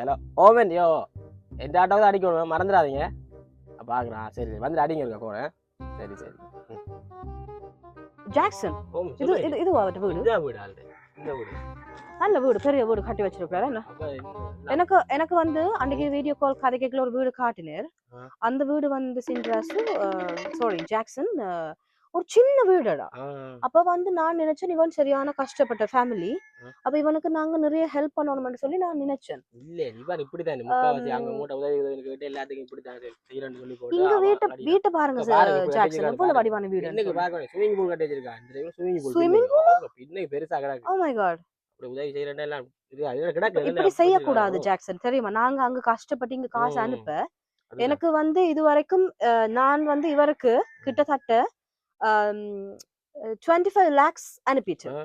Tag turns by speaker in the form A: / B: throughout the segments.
A: Hello Oman யோ எந்த auto தான் அடிக்கணும் மறந்துடாதீங்க. பார்க்குறேன் சரி சரி. வந்துட்டு அடிங்க இருக்கா போகிறேன் சரி சரி.
B: ஜாக்சன் இது இது இது. வீடு?
A: இந்த வீடு ஆல்ரெடி இந்த வீடு.
B: நல்ல வீடு பெரிய வீடு கட்டி வச்சிருக்காரு என்ன? எனக்கு எனக்கு வந்து அன்னைக்கு வீடியோ கால் கதைக்கல ஒரு வீடு காட்டினார். அந்த வீடு வந்து சின்ராசு சாரி ஜாக்சன் ஒரு சின்ன வீடுடா. அப்ப வந்து நான் நினைச்சேன் இவன் சரியான கஷ்டப்பட்ட ஃபேமிலி. அப்ப இவனுக்கு நாங்க நிறைய ஹெல்ப் பண்ணணும்னு சொல்லி நான் நினைச்சேன்.
A: இல்ல இவன் இப்படி தான் முக்காவாசி அங்க மூட்டை உதவி உதவி கேட்டு எல்லாத்துக்கும் இப்படி தான் செய்யறேன்னு சொல்லி போட்டு
B: இங்க வீட்டை. வீட்டை பாருங்க
A: இப்ப
B: ஜாக்சன்.
A: பாருங்க.
B: வடிவான வீடு
A: இன்னைக்கு ஸ்விமிங் பூல் கட்டி வச்சிருக்கான். இந்த ஸ்விமிங் பூல் இன்னைக்கு பெருசா கிடக்கு.
B: ஓ மை காட்
A: அப்படி உதவி செய்யறேன் எல்லாம். இது அதுல கிடக்கு
B: இப்படி செய்யக்கூடாது ஜாக்சன். தெரியுமா? நாங்க அங்க கஷ்டப்பட்டு இங்க காசு. அனுப்ப. எனக்கு வந்து இது வரைக்கும் நான் வந்து இவருக்கு கிட்டத்தட்ட டுவெண்ட்டி ஃபைவ் லேக்ஸ் அனுப்பிட்டேன்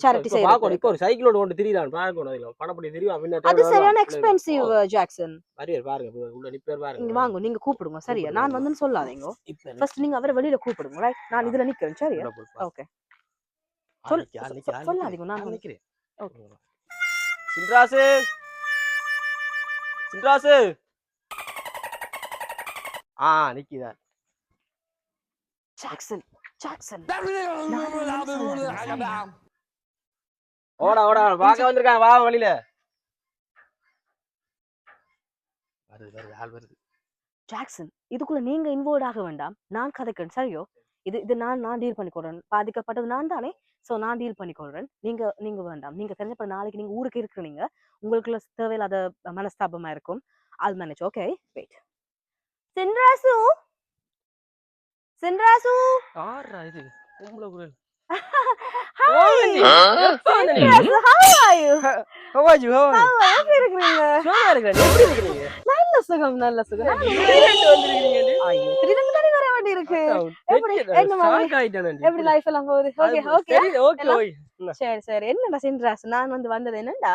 B: சேரிட்டி செய்யறது
A: இப்ப ஒரு சைக்கிளோட ஒன்று திரிதான் பார்க்கணும் அதுல. பணப்படி தெரியும்
B: அது சரியான எக்ஸ்பென்சிவ் ஜாக்சன்
A: வரியர் பாருங்க உள்ள நிப்பேர் பாருங்க.
B: வாங்க நீங்க கூப்பிடுங்க சரியா? நான். வந்து சொல்லாதீங்க. ஃபர்ஸ்ட் நீங்க அவரை வெளியில கூப்பிடுங்க ரைட் நான் இதுல நிக்கிறேன் சரியா. ஓகே சொல் சொல்லாதீங்க, நான்
A: நிக்கிறேன்.
B: ஓகே.
A: சின்ராசு! சின்ராசு! ஆ நிக்கிதான்
B: ஜாக்சன் ஜாக்சன்
A: ஓடா ஓடா. பார்க்க வந்திருக்காங்க. வா வழியில. வருது வருது. ஆள் வருது.
B: ஜாக்சன் இதுக்குள்ள நீங்க இன்வால்வ் ஆக வேண்டாம். நான் கதைக்கிறேன். சரியோ? இது இது நான் நான் டீல் பண்ணிக்கொள்றேன். பாதிக்கப்பட்டது நான் தானே. சோ நான் டீல் பண்ணிக்கொள்றேன். நீங்க நீங்க வேண்டாம். நீங்க தெரிஞ்சப்ப நாளைக்கு நீங்க ஊருக்கு இருக்கிறீங்க உங்களுக்குள்ள தேவையில்லாத மனஸ்தாபமா இருக்கும். அது manage okay wait Chinrasu! Chinrasu.
A: ஆறா இது? பொம்பளை குரல்?
B: நல்ல சுகம் நல்ல இருக்கு எப்படி? லைஃப் எல்லாம் போகுது? Okay okay. சரி சரி என்னடா சின்ராஸ் நான் வந்து வந்தது என்னடா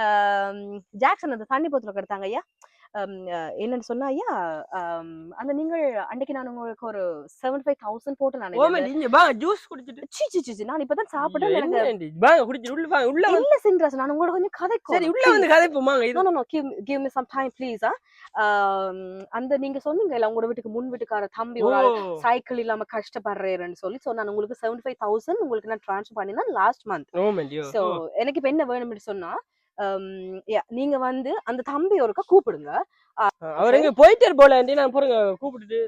B: ஆம், ஜாக்சன் அந்த தண்ணி போத்துல கொடுத்தாங்க ஐயா. என்னன்னு சொன்னா ஐயா அந்த நீங்கள் அன்னைக்கு நான் உங்களுக்கு ஒரு செவன் ஃபைவ் தௌசண்ட் போட்டு நான்
A: நீங்க வாங்க, juice குடிச்சிட்டு.
B: சி சி சி, நான் இப்பதான் சாப்பிட்டேன் எனக்கு?
A: வாங்க, குடிச்சிட்டு உள்ள வாங்க, உள்ள
B: இல்ல சின்ராஸ் நான் உங்களோட கொஞ்சம் கதைக்கும்
A: சரி, உள்ள வந்து கதைப்போம், வாங்க,
B: no no no give give me some time please அந்த நீங்க சொன்னீங்கல்ல உங்களோட வீட்டுக்கு முன் வீட்டுக்கார தம்பி ஒரு ஆள் சைக்கிள் இல்லாம கஷ்டப்படுறேன்னு சொல்லி சோ நான் உங்களுக்கு செவன்டி ஃபைவ் தௌசண்ட் உங்களுக்கு நான் ட்ரான்ஸ்ஃபர் பண்ணினா லாஸ்ட் மந்த். சோ எனக்கு இப்ப என்ன வேணும்னு சொன்னா நீங்க வந்து அந்த தம்பி ஒருக்கா கூப்பிடுங்க.
A: அவர் எங்க போயிட்டாரு போல நான் போறேங்க, கூப்பிட்டுட்டு.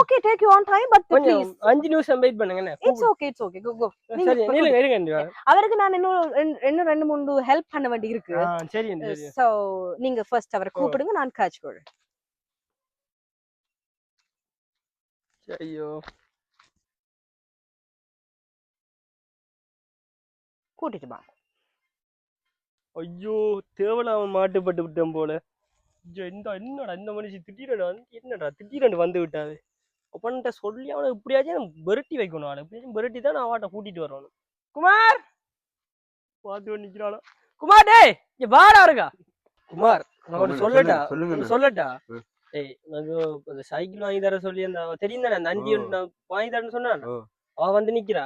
B: Okay take you on time but please
A: அஞ்சு நிமிஷம் வெயிட் பண்ணுங்க
B: it's. Okay it's okay go go
A: சரி, நில்லுங்க, இருங்க.
B: அவருக்கு நான் இன்னும் இன்னும் ரெண்டு மூணு ஹெல்ப் பண்ண வேண்டி இருக்கு.
A: சரி.
B: சோ நீங்க ஃபர்ஸ்ட் அவரை கூப்பிடுங்க நான் காட்சி கொள்றேன்
A: ஐயோ.
B: கூட்டிட்டு வாங்க
A: ஐயோ தேவலாம மாட்டுப்பட்டு விட்டேன் போல. ஐயோ, இந்த என்னடா இந்த மனுஷி திடீரெண்டு வந்து என்னடா திடீரெண்டு வந்து விட்டாது அப்பன்ட்ட சொல்லி அவனை இப்படியாச்சும் பெரட்டி வைக்கணும் அவனை இப்படியாச்சும் பெரட்டி தான் நான் அவட்ட கூட்டிட்டு வரணும். குமார்! பார்த்து நிக்கிறானா? குமார் டேய் இங்க வாடா இருக்கா குமார் நான் சொல்லட்டா. சொல்லட்டா. ஏய் அந்த சைக்கிள் வாங்கி தர சொல்லி அந்த தெரியும் தானே அந்த அஞ்சு
C: ஓ.
A: நான் வாங்கி தரேன்னு சொன்னான்?
C: ஓ.
A: அவ வந்து நிக்கிறா.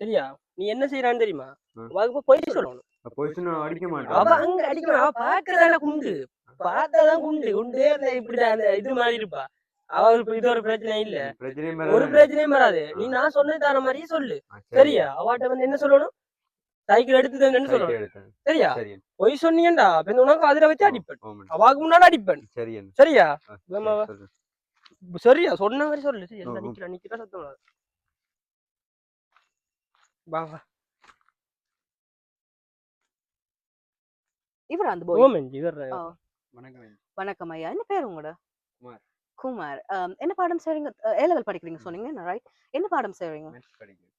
A: சரியா? நீ என்ன செய்யறான்னு தெரியுமா?
C: ஆ.
A: அவளுக்கு போய் சொல்லணும்.
C: போய் சொன்னா அடிக்க
A: அவ அங்க அடிக்கணும் அவ பாக்குறதான குண்டு. பார்த்தாதான் குண்டு. குண்டே அந்த இப்படிதான் அந்த இது மாதிரி இருப்பா. அவளுக்கு இது ஒரு பிரச்சனை இல்ல. ஒரு பிரச்சனையும் வராது. நீ நான் சொன்னது தர மாதிரியே சொல்லு. சரியா? அவாட்ட வந்து என்ன சொல்லணும்? சைக்கிள் எடுத்து தந்தேன்னு சொல்லணும். சரியா?
C: சரி.
A: பொய் சொன்னீங்கடா அப்ப இந்த உனக்கு அதுல வச்சு அடிப்பேன். அவாக்கு முன்னாடி அடிப்பேன். சரியா. சரியா? சொன்ன மாதிரி சொல்லு. நிக்கிறா நிக்கிறா சத்தம். வா.
B: இவர் அந்த போய்
A: ஓமென் இவர்
B: ஆ.
C: வணக்கம்
B: ஐயா. என்ன பேர் உங்களோட?
C: குமார்.
B: குமார். என்ன பாடம் செய்றீங்க? ஏ லெவல் படிக்கிறீங்க சொன்னீங்க ரைட் என்ன பாடம் செய்றீங்க.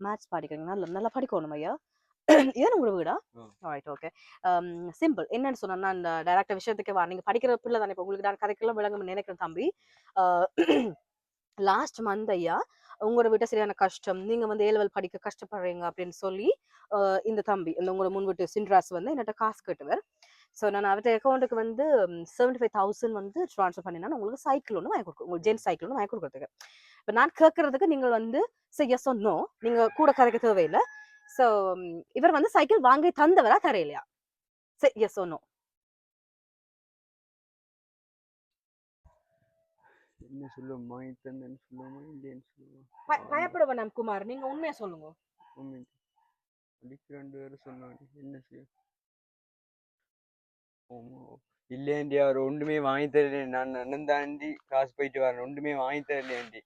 B: மேத்ஸ் படிக்கிறீங்க. நல்லா நல்லா படிக்கணும் ஐயா. இதான் உங்களோட வீடா. ரைட் ஓகே சிம்பிள் என்னன்னு சொன்னா நான் டைரக்ட் விஷயத்துக்கு வா. நீங்க படிக்கிற பிள்ளை தானே. இப்போ உங்களுக்கு நான் கதைக்கெல்லாம் விளங்கும் நினைக்கிறேன் தம்பி. லாஸ்ட் மந்த் ஐயா உங்களோட வீட்டை சரியான கஷ்டம். நீங்க வந்து ஏ லெவல் படிக்க கஷ்டப்படுறீங்க அப்படின்னு சொல்லி ஆஹ் இந்த தம்பி இந்த உங்களோட முன் வீட்டு சின்ராஸ் வந்து என்கிட்ட காசு கட்டுவார். ஸோ நான் அவர்கிட்ட அக்கௌண்ட்டுக்கு வந்து செவன்டி ஃபைவ் தௌசண்ட் வந்து ட்ரான்ஸ்ஃபர் பண்ணினா உங்களுக்கு சைக்கிள் ஒன்று வாங்கி கொடுக்கும் உங்களுக்கு ஜென்ஸ் சைக்கிள் ஒன்று வாங்கி கொடுக்குறதுக்கு. இப்போ நான் கேட்கறதுக்கு நீங்கள் வந்து எஸ் ஒன்னோ நீங்கள் கூட கதைக்க தேவையில்லை. ஸோ இவர் வந்து சைக்கிள் வாங்கி தந்தவரா தரையிலையா சரி எஸ் ஒன்னோ
C: என்ன சொல்லுவோமா?
B: இத்தந்தன்னு குமார். நீங்க உண்மையா சொல்லுங்க.
C: அடிக்க இல்லையாண்டி அவர் ஒன்றுமே வாங்கி தரல நான் அண்ணன் தாண்டி காசு போயிட்டு வரேன் ஒன்றுமே வாங்கி தரலையாண்டி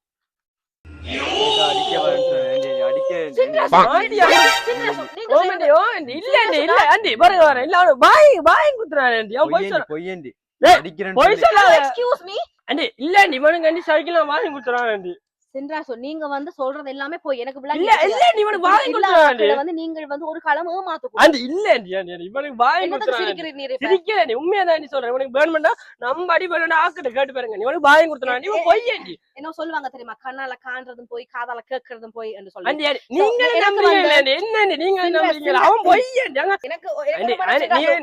C: அடிக்க வரேன்னு சொன்னேன் அடிக்க பொய்யண்டி
A: இல்ல. ஆண்டி சைக்கிள் வாங்கி குத்துறான் ஆண்டி.
B: சென்றாசோ நீங்க வந்து சொல்றது எல்லாமே போய் எனக்கு
A: வாங்கி
B: இல்லாத வந்து நீங்கள் வந்து ஒரு காலம் ஏமாத்து
A: ஆண்டி இல்ல இவனுக்கு வாங்கி
B: இப்ப?
A: சிரிக்கல நீ உண்மையா தான் நீ சொல்றேன் இவனுக்கு வேணுமெண்டா நம்ம அடி வேணும்னா ஆக்கிட்ட கேட்டு பாருங்க. நீ இவனுக்கு வாங்கி குத்துறான் ஆண்டி இவன் பொய்
B: என்ன சொல்லுவாங்க தெரியுமா? கண்ணால காண்றதும் போய் காதால கேட்கறதும் போய் என்று சொல்லி.
A: ஆண்டி ஆண்டி நீங்க நம்புறீங்க என்ன நீங்க நம்புறீங்க அவன் பொய்
B: எனக்கு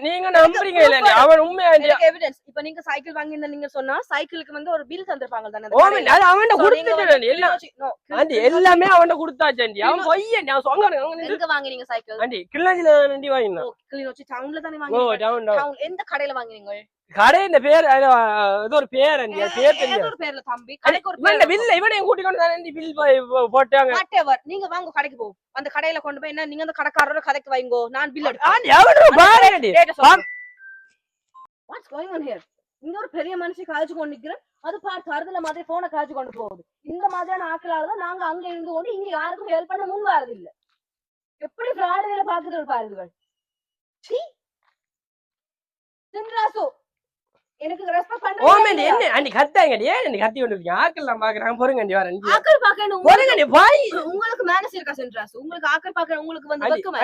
A: நீங்க நம்புறீங்க இல்ல அவன் உண்மையா
B: எவிடன்ஸ் இப்ப நீங்க சைக்கிள் வாங்கியிருந்த நீங்க சொன்னா சைக்கிளுக்கு வந்து ஒரு பில் தந்திருப்பாங்க தானே? நீங்க
A: கொடுத்துட்டு ஆண்டி எல்லாம்
B: no,
A: ஆண்டி
B: கிளிநொச்சி-
A: எல்லாமே அவன்கிட்ட கொடுத்தாச்சு ஆண்டி. அவன் பொய் ஆண்டி அவன் சொங்க
B: எங்க வாங்கினீங்க சைக்கிள்
A: ஆண்டி கிள்ளஞ்சில ஆண்டி வாங்கினான்.
B: ஓ, கிளிநொச்சி டவுன்ல தானே
A: ஓ
B: வாங்கினீங்க?
A: டவுன் டவுன்
B: எந்த கடையில வாங்கினீங்க?
A: கடை இந்த பேர் ஏதோ ஒரு பேர் அது பேர்
B: ஏதோ
A: தெரியாது.
B: ஒரு பேர்ல தம்பி. கடைக்கு ஒரு
A: இவன்
B: பேர்
A: பில்ல இவனையும் கூட்டி கொண்டு தானே பில் போட்டாங்க.
B: Whatever. நீங்க வாங்க கடைக்கு போ. அந்த கடையில கொண்டு போய் என்ன நீங்க அந்த கடைக்காரரோட கதைக்கு வைங்கோ. நான் பில் எடுப்பேன்.
A: ஆண்டி அவனு பாரு
B: சொல்லுங்க. What's going on here? இங்க ஒரு பெரிய மனுஷன் காய்ச்சி கொண்டு நிக்கிறேன். அது பார் கருதுல மாதிரி போனை காய்ச்சி கொண்டு போகுது. இந்த மாதிரியான ஆட்களால தான் நாங்க அங்க இருந்து கொண்டு இங்க யாருக்கும் ஹெல்ப் பண்ண முன் வரது இல்ல எப்படி ஃப்ராட் வேலை பாக்குறது பாருங்கள் சின்ராசு எனக்கு ரெஸ்பெக்ட்
A: ஓமண்டி
B: பண்றேன்
A: என்ன ஏன் கத்தி கொண்டு இருக்கீங்க? ஆக்கள் நான் பாக்குறேன் வரேன்
B: பாக்கணும் உங்களுக்கு மேனஸ் இருக்கா சின்ராசு உங்களுக்கு ஆக்கர் பாக்கணும் உங்களுக்கு வந்து வெக்கமா?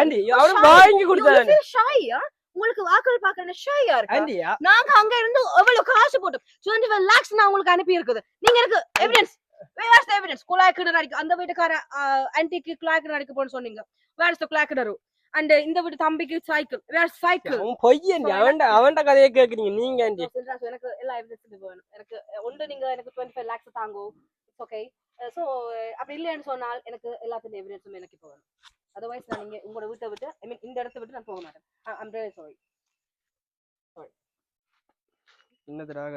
A: வாங்கி கொடுத்தாரு.
B: ஷாயா உங்களுக்கு ஆக்கர் பாக்கணும் ஷாயா இருக்கா? நாங்க அங்க இருந்து எவ்வளவு காசு போட்டோம் டுவெண்ட்டி ஃபைவ் லேக்ஸ் நான் உங்களுக்கு அனுப்பி இருக்குது நீங்க எனக்கு எவிடன்ஸ் வேர்ஸ் எவிடன்ஸ் குழாய்க்கிணறு அடிக்க அந்த வீட்டுக்கார ஆன்டிக்கு குழாய்க்கிணறு அடிக்க போன்னு சொன்னீங்க. வேர்ஸ் குழாய்க்கிணறு? அண்ட் இந்த வீட்டு தம்பிக்கு சைக்கிள் வேர்ஸ் சைக்கிள்
A: அவன் பொய் ஆண்டி அவன்ட கதையை கேக்குறீங்க. நீங்க
B: எனக்கு எல்லா எவிடன்ஸ் வேணும். எனக்கு ஒன்று நீங்க எனக்கு டுவெண்ட்டி ஃபைவ் லேக்ஸ் தாங்கோ ஓகே ஸோ அப்படி இல்லைன்னு சொன்னால் எனக்கு எல்லாத்துல எவிடன்ஸும் எனக்கு இப்போ வேணும். அதர்வைஸ் நான் நீங்க உங்களோட வீட்டை விட்டு ஐ மீன் இந்த இடத்த விட்டு நான் போக மாட்டேன். ஐம் ரியலி சாரி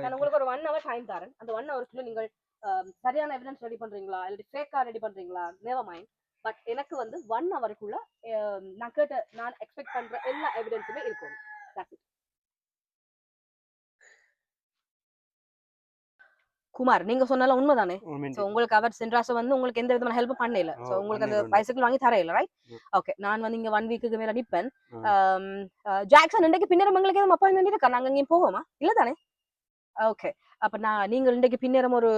B: நான் உங்களுக்கு ஒரு ஒன் ஹவர் டைம் தரேன். அந்த ஒன் ஹவருக்குள்ள நீங்கள் ஆம், சரியான எவிடன்ஸ் ரெடி பண்றீங்களா? இல்லாட்டி ஃபேக்கா ரெடி பண்றீங்களா? நேவர் மைண்ட் பட் எனக்கு வந்து ஒன் ஹவருக்குள்ள நான் கேட்ட நான் எக்ஸ்பெக்ட் பண்ற எல்லா எவிடன்ஸுமே இருக்கும். குமார் நீங்க சொன்னால உண்மைதானே. சோ உங்களுக்கு அவர் சென்ட்ராஸ் வந்து உங்களுக்கு எந்த விதமான ஹெல்ப் பண்ணல. சோ உங்களுக்கு அந்த. பைசைக்கிள் வாங்கி தர இல்ல ரைட். ஓகே நான் வந்து இங்க ஒன் வீக்குக்கு மேல நிப்பேன். ஜாக்சன் இன்றைக்கு பின்னரம் எங்களுக்கு எதுவும் அப்பாயின்மெண்ட் இருக்கா நாங்க இங்கேயும் போவோமா? இல்ல தானே ஓகே அப்ப நான் நீங்கள் இன்றைக்கு பின்னரம் ஒரு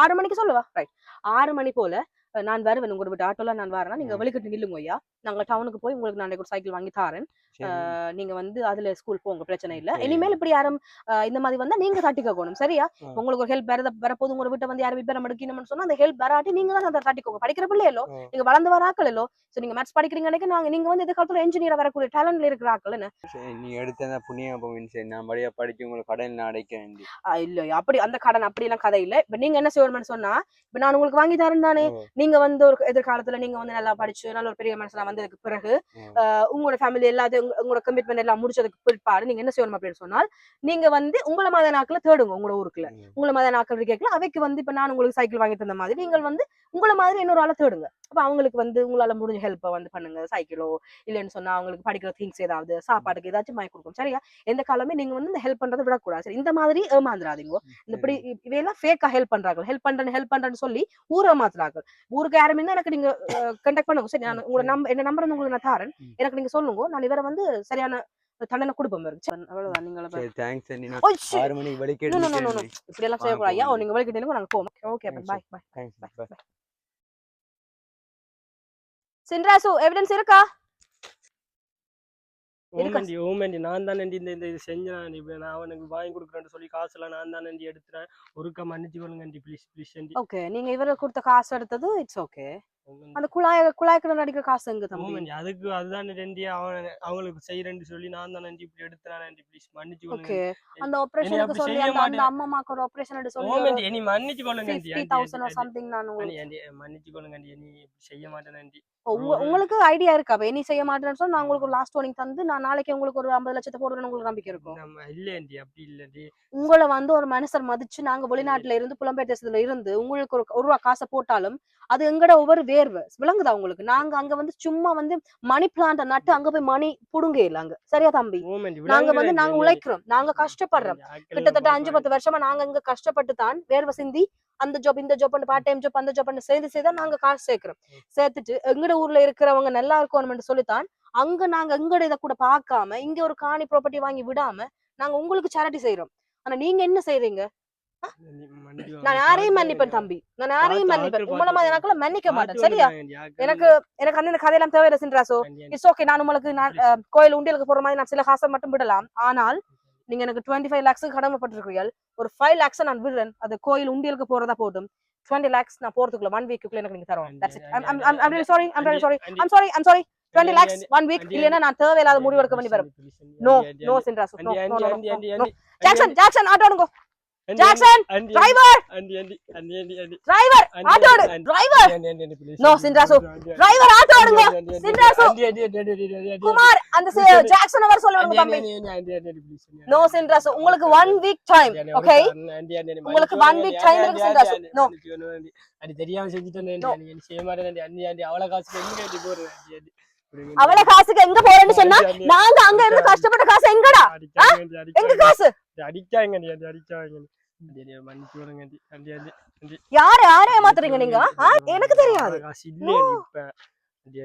B: ஆறு மணிக்கு சொல்லவா? ரைட் ஆறு மணி போல நான் வருவேன். உங்களோட வீட்டு ஆட்டோல நான் வரேன் நீங்க. வெளிக்கிட்டு நில்லுங்க ஐயா. நாங்க டவுனுக்கு போய் உங்களுக்கு நான் ஒரு சைக்கிள் வாங்கி தரேன். நீங்க வந்து அதுல ஸ்கூல் போங்க பிரச்சனை இல்ல. இனிமேல் இப்படி யாரும் இந்த மாதிரி வந்தா நீங்க தட்டி கேட்கணும் சரியா. உங்களுக்கு ஒரு ஹெல்ப் வரத வரப்போது உங்க வீட்டை வந்து யாரும் விபரம் எடுக்கணும்னு சொன்னா அந்த ஹெல்ப் வராட்டி நீங்க தான் அதை தட்டிக்கோங்க. படிக்கிற பிள்ளையலோ
C: ஆ.
B: நீங்க வளர்ந்து வர ஆக்கள் இல்லோ சோ நீங்க மேத்ஸ் படிக்கிறீங்க நாங்க நீங்க வந்து இந்த காலத்துல இன்ஜினியர் வரக்கூடிய டேலண்ட்ல இருக்கிற ஆக்கள் என்ன?
C: சரி, நீ எடுத்த அந்த புண்ணியம் சரி நான் படியா படிச்சு உங்களுக்கு கடையில் நான் அடைக்க வேண்டி.
B: ஆ, இல்ல அப்படி அந்த கடன் அப்படி எல்லாம் கதை இல்ல. இப்ப நீங்க என்ன செய்யணும்னு சொன்னா இப்ப நான் உங்களுக்கு வாங்கி தரேன் தானே. நீங்க வந்து ஒரு எதிர்காலத்துல நீங்க வந்து நல்லா படிச்சு நல்ல ஒரு பெரிய மனுஷனா வந்ததுக்கு பிறகு உங்களோட ஃபேமிலி எல்லாத்தையும் உங்க- உங்களோட கமிட்மெண்ட் எல்லாம் முடிச்சதுக்கு பிற்பாடு நீங்க என்ன செய்யணும் அப்படின்னு சொன்னால் நீங்க வந்து உங்கள மத நாட்கள தேடுங்க உங்களோட ஊருக்குள்ள. உங்கள மத நாட்கள் கேட்கல அவைக்கு வந்து இப்ப நான் உங்களுக்கு சைக்கிள் வாங்கி தந்த மாதிரி நீங்கள் வந்து உங்கள மாதிரி இன்னொரு ஆளை தேடுங்க. அப்ப அவங்களுக்கு வந்து உங்களால முடிஞ்ச ஹெல்ப்பை வந்து பண்ணுங்க. சைக்கிளோ இல்லைன்னு சொன்னா அவங்களுக்கு படிக்கிற திங்ஸ் ஏதாவது சாப்பாட்டுக்கு ஏதாச்சும் வாங்கி கொடுக்கும் சரியா? எந்த காலமே நீங்க வந்து இந்த ஹெல்ப் பண்றதை விடக்கூடாது. சரி இந்த மாதிரி ஏமாந்துடாதீங்க இந்த இப்படி இவையெல்லாம் ஃபேக்கா ஹெல்ப் பண்றாங்க. ஹெல்ப் பண்றேன் ஹெல்ப் பண்றேன்னு சொல்லி ஊரை ஏமாத்துறாங்க ஊருக்கு யாருமே எனக்கு நீங்க கண்டக்ட் பண்ணுங்க. சரி நான் உங்களோட நம்பர் என்ன நம்பர் வந்து உங்களுக்கு நான் தாரேன். எனக்கு நீங்க சொல்லுங்க. நான் இவரை வந்து சரியான தண்டனை கொடுப்போம். சரி, அவ்வளவுதான். நீங்கள
C: சரி தேங்க்ஸ். ஆறு மணிக்கு.
B: இப்படி எல்லாம் செய்யக்கூடாது ஐயா. நீங்க நில்லுங்க, நாங்க போவோம். Okay bye bye
C: thanks bye
B: Chinrasu evidence இருக்கா?
A: ஓமண்டி ஓமண்டி. நான் தான் இந்த இந்த இது செஞ்சேன். இப்ப நான் அவனுக்கு வாங்கி கொடுக்குறேன்னு சொல்லி காசுலாம் நான் தான் எடுத்துறேன். ஒருக்கா மன்னிச்சு கொள்ளுங்க ப்ளீஸ் ப்ளீஸ்
B: ஓகே. நீங்க இவரை கொடுத்த காசு எடுத்தது இட்ஸ் ஓகே. அந்த குழாய குழாய் கிணறு அடிக்கிற காசு எங்க தம்பி?
A: அதுக்கு அதுதான் ரெண்டு அவன் அவங்களுக்கு செய்யறேன்னு சொல்லி நான் தான் நன்றி இப்படி எடுத்துறான் ப்ளீஸ் மன்னிச்சு
B: ஓகே. அந்த ஆபரேஷனுக்கு சொல்லி அந்த. அம்மாக்கு ஒரு ஆபரேஷன் சொல்லி
A: ஓமண்டி இனி மன்னிச்சு கொள்ளுங்க ஆண்டி,
B: தௌசண்ட்
A: ஆண்டி,
B: சம்திங் நான் உங்களுக்கு
A: மன்னிச்சு கொள்ளுங்க இனி இப்படி செய்ய மாட்டேன்.
B: உங்க- உங்களுக்கு ஐடியா இருக்கா? இனி செய்ய மாட்டேன்னு சொன்னா நான் உங்களுக்கு லாஸ்ட் வார்னிங் தந்து நான் நாளைக்கு உங்களுக்கு ஒரு ஐம்பது லட்சத்தை போடுறேன்னு உங்களுக்கு நம்பிக்கை இருக்கும்
A: நம்ம இல்ல ஆண்டி. அப்படி இல்ல ஆண்டி.
B: உங்களை வந்து ஒரு மனுஷர் மதிச்சு நாங்க வெளிநாட்டுல இருந்து புலம்பெயர் தேசத்துல இருந்து உங்களுக்கு ஒரு ஒரு ரூபா காசை போட்டாலும் அது எங்கட ஒவ்வொரு வேர்வை விளங்குதா உங்களுக்கு? நாங்க அங்க வந்து சும்மா வந்து மணி பிளான்ட நட்டு அங்க போய் மணி புடுங்க இல்ல அங்க சரியா தம்பி? நாங்க வந்து நாங்க உழைக்கிறோம். நாங்க கஷ்டப்படுறோம். கிட்டத்தட்ட அஞ்சு. பத்து வருஷமா நாங்க இங்க கஷ்டப்பட்டு தான் வேர்வை சிந்தி அந்த ஜாப் இந்த ஜாப் பார்ட் டைம் ஜாப் அந்த ஜாப் சேர்ந்து தான் நாங்க காசு சேர்க்கிறோம். சேர்த்துட்டு எங்கட ஊர்ல இருக்கிறவங்க நல்லா இருக்கணும்னு சொல்லித்தான் அங்க நாங்க எங்கட இதை கூட பார்க்காம இங்க ஒரு காணி ப்ராப்பர்ட்டி வாங்கி விடாம நாங்க உங்களுக்கு சேரிட்டி செய்யறோம் ஆனா நீங்க என்ன
A: மன்னிச்சு
B: நான். யாரையும் மன்னிப்பேன். தம்பி. நான் யாரையும் மன்னிப்பேன். உங்கள மாதிரி மன்னிக்க மாட்டேன். சரியா? எனக்கு எனக்கு அந்த கதையெல்லாம் தேவையில்லை சின்ராசோ. இட்ஸ் ஓகே நான் உங்களுக்கு நான் கோயில் உண்டியலுக்கு போற மாதிரி நான் சில காசை மட்டும் விடலாம். ஆனால் நீங்க எனக்கு டுவெண்ட்டி ஃபைவ் லேக்ஸுக்கு கடமைப்பட்டிருக்கீர்கள் ஒரு ஃபைவ் லேக்ஸை நான் விடுறேன். அது கோயில் உண்டியலுக்கு போறதா போதும். டுவெண்ட்டி லேக்ஸ் நான் போறதுக்குள்ள ஒன் வீக்குள்ள எனக்கு நீங்க தரணும் that's it I'm I'm I'm really sorry I'm really sorry I'm sorry I'm sorry twenty
A: aunty,
B: one week இல்லைன்னா நான் தேவையில்லாத முடிவு எடுக்க வேண்டி வரும். No no Chinrasu. No no no Jackson Jackson auto Kumar அந்த ஜாக்சன் அவர் நோ உங்களுக்கு வீக் டைம் ஓகே உங்களுக்கு இருக்கு
A: தெரியாம செஞ்சுட்டேன் செய்ய மாட்டேன் எங்க ஆண்டி. ஆண்டி.
B: காசுக்கு எங்க போறேன்னு சொன்னா நாங்க அங்க இருந்து கஷ்டப்பட்ட காசு எங்கடா? எங்க. காசு?
A: அடிக்காங்க அடிக்காங்க.
B: யார யார ஏமாத்துறீங்க நீங்க? எனக்கு தெரியாது.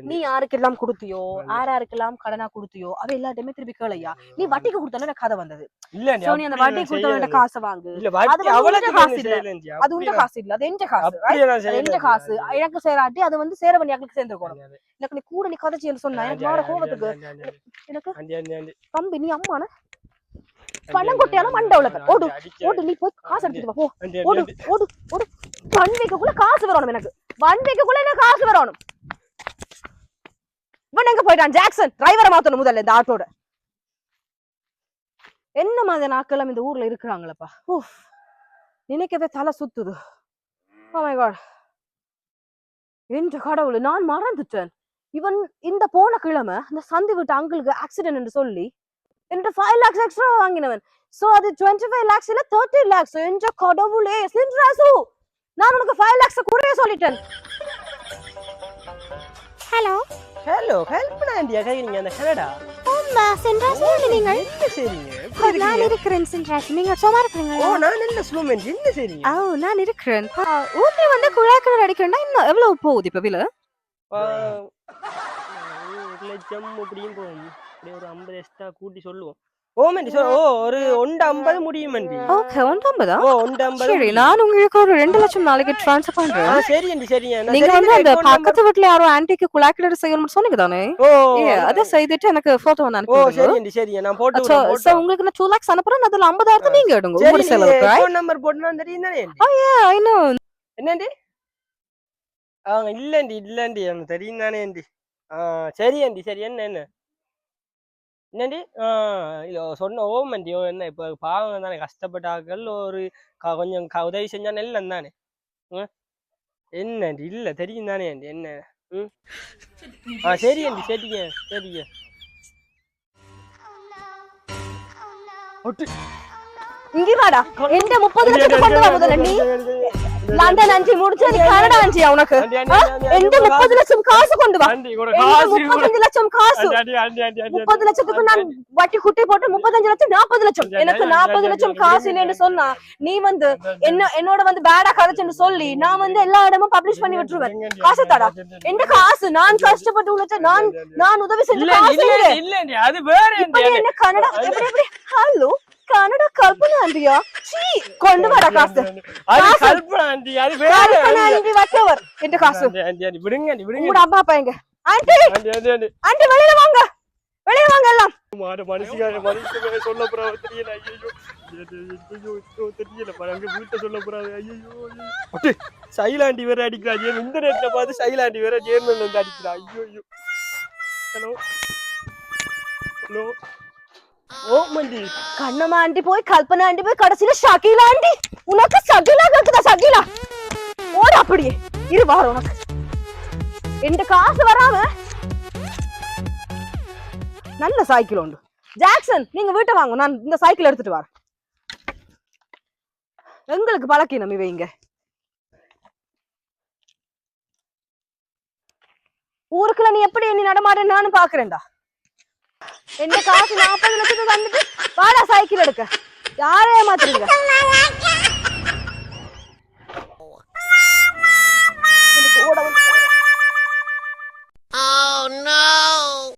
B: நீ யாருக்கெல்லாம் கொடுத்தியோ
A: ஆண்டி.
B: யார் யாருக்கெல்லாம் கடனா கொடுத்தியோ அவ எல்லாத்தையுமே திருப்பி கேளையா நீ வட்டிக்கு கொடுத்தாலும் எனக்கு கதை வந்தது
A: இல்ல
B: நீ அந்த வட்டி
A: செய்யல.
B: காசை வாங்கு அது
A: அவளுக்கு
B: காசு இல்ல. அது உண்ட காசு இல்ல அது எந்த காசு எந்த காசு. எனக்கு சேராட்டி அது வந்து சேரவணியாக்களுக்கு சேர்ந்துருக்கணும்
A: ஆண்டி, ஆண்டி.
B: எனக்கு நீ கூட நீ கதைச்சு சொன்னா எனக்கு
A: ஆண்டி,
B: கோபத்துக்கு. எனக்கு. தம்பி நீ அம்மான பணம் கொட்டியாலும் மண்டை உழப்ப. ஓடு, ஓடு நீ போய் காசு எடுத்துட்டு வா போ ஓடு. ஓடு ஓடு வீக்குள்ள காசு வரணும் எனக்கு ஒன் வீக்குள்ள எனக்கு காசு வரணும் இவன் எங்க போயிட்டான்? ஜாக்சன் டிரைவரை மாத்தணும் முதல்ல இந்த ஆட்டோட. என்ன மாதிரி நாட்கள் இந்த ஊர்ல இருக்கிறாங்களப்பா. ஊஃப் நினைக்கவே தலை சுத்துது. Oh ஓ காட் என்ற கடவுள் நான் மறந்துட்டேன். இவன் இந்த போன கிழமை அந்த சந்தி விட்டு அங்கிளுக்கு ஆக்சிடென்ட் என்று சொல்லி என்கிட்ட ஃபைவ் லேக்ஸ் எக்ஸ்ட்ரா வாங்கினவன். சோ அது டுவெண்ட்டி ஃபைவ் லேக்ஸ் இல்ல தேர்ட்டி லேக்ஸ் என்ற கடவுளே சின்ராசு! நான் உனக்கு ஃபைவ் லேக்ஸ் குறைய சொல்லிட்டேன்.
D: ஹலோ
A: ஹலோ ஹெல்ப் பண்ண ஆண்டியா கேக்குறீங்க அந்த கனடா.
D: ஆமா சென்ட்ராஸ் நீங்கள்.
A: என்ன செய்றீங்க?
D: நான்
A: இருக்கீங்க?
D: இருக்கிறேன் சென்ட்ராஸ் நீங்க சும்மா
A: ஓ
D: இருக்கிறீங்களா
A: நான் நல்ல ஸ்லோமென் என்ன செய்றீங்க?
D: ஓ நான் இருக்கிறேன். ஊர்ல வந்து குழாய் கிணறு அடிக்கணும்னா இன்னும் எவ்வளவு போகுது இப்ப விலை?
A: ஒரு லட்சம் அப்படியும் போகும். அப்படியே ஒரு ஐம்பது எக்ஸ்ட்ரா கூட்டி சொல்லுவோம். ஓ மண்டி சொல் ஓ ஒரு ஒன்று ஐம்பது முடியும் மண்டி
D: ஓகே ஒன்று ஐம்பதா
A: ஓ ஒன்று ஐம்பது
D: சரி நான் உங்களுக்கு ஒரு ரெண்டு லட்சம் நாளைக்கு ட்ரான்ஸ்ஃபர் பண்றேன்
A: சரி
D: நீங்க
A: சரி,
D: வந்து அந்த பக்கத்து வீட்டுல யாரோ ஆன்டிக்கு குழாய் கிணறு செய்யணும்னு சொன்னீங்க தானே
A: ஓ
D: அதை செய்துட்டு எனக்கு போட்டோ வந்து
A: ஓ
D: அனுப்பி
A: சரி ஆண்டி சரிங்க நான் போட்டு
D: சோ உங்களுக்கு நான் டூ லேக்ஸ் அனுப்புறேன் அதுல ஐம்பதாயிரத்தை நீங்க எடுங்க
A: சரி
D: உங்களோட செலவுக்கு
A: ஃபோன் நம்பர் போட்டுனா தெரியும் தானே ஆண்டி
D: ஐ நோ
A: என்னண்டி ஆ இல்லண்டி இல்லண்டி எனக்கு தெரியும் தானே ஆண்டி ஆ சரி ஆண்டி சரி என்ன என்ன என்னண்டி சொன்ன ஓமண்டி ஓ என்ன? இப்போ பாவம் தானே கஷ்டப்பட்ட ஆட்கள் ஒரு கொஞ்சம் உதவி செஞ்சா நெல்லம் தானே? ம்? என்னண்டி இல்ல தெரியும் தானே ஆண்டி என்ன? ம்? ஆ சரி ஆண்டி சரிங்க சரிங்க
B: இங்க வாடா. எந்த முப்பது லட்சத்துக்கு கொண்டு வா முதல்ல நீ. லண்டன் அஞ்சி முடிச்சு நீ கனடா அஞ்சியா உனக்கு எந்த முப்பது லட்சம் காசு கொண்டு வா முப்பத்தஞ்சு லட்சம் காசு முப்பது லட்சத்துக்கு நான் வட்டி குட்டி போட்டு முப்பத்தஞ்சு லட்சம் நாற்பது லட்சம் எனக்கு நாற்பது லட்சம் காசு இல்லைன்னு சொன்னா நீ வந்து என்ன என்னோட வந்து பேடா கதைச்சுன்னு சொல்லி நான் வந்து எல்லா இடமும் பப்ளிஷ் பண்ணி விட்டுருவேன் காசு தாடா. எந்த காசு நான் கஷ்டப்பட்டு உழைச்ச நான் நான் உதவி செஞ்ச காசு
A: இல்ல அது வேற
B: என்ன கனடா எப்படி எப்படி ஹலோ கனடா கல்பனா ஆண்டியா சீ கொண்டு
A: அது
B: காசு.
A: கல்பனா ஆண்டி அது வேற
B: கல்பனா ஆண்டி வட்டவர் எந்த காசு
A: ஆண்டி ஆண்டி ஆண்டி விடுங்க ஆண்டி விடுங்க
B: உங்களோட அம்மா அப்பா எங்க aunty
A: aunty aunty aunty
B: aunty வெளியில வாங்க வெளியே வாங்க எல்லாம்
A: மாட மனுஷங்க மனுஷங்க சொல்ல போறாங்க தெரியல ஐயோ ஐயோ தெரியல பாருங்க வீட்டை சொல்ல போறாங்க ஐயோ சைலாண்டி வேற அடிக்கிறா ஏன் இந்த நேரத்துல பார்த்து சைலாண்டி வேற ஜேர்மன்ல இருந்து அடிக்கிறா ஐயோ ஐயோ ஹலோ ஹலோ ஓ
B: கண்ணம்மா ஆண்டி போய் கல்பனா ஆண்டி போய் கடைசியில ஷகீலா ஆண்டி உனக்கு சகிலா கேக்குதா சகிலா ஓட அப்படியே இரு வார உனக்கு எந்த காசு வராம நல்ல சைக்கிள் உண்டு ஜாக்சன் நீங்க வீட்டை வாங்க நான் இந்த சைக்கிள் எடுத்துட்டு வரேன் எங்களுக்கு பழக்கினம் வைங்க ஊருக்குள்ள நீ எப்படி நீ நடமாட நானும் பாக்குறேன்டா என்ன காசு நாற்பது லட்சத்துக்கு வந்துட்டு வாடா சைக்கிள் எடுக்க யாரே ஏமாத்துறீங்க Oh no!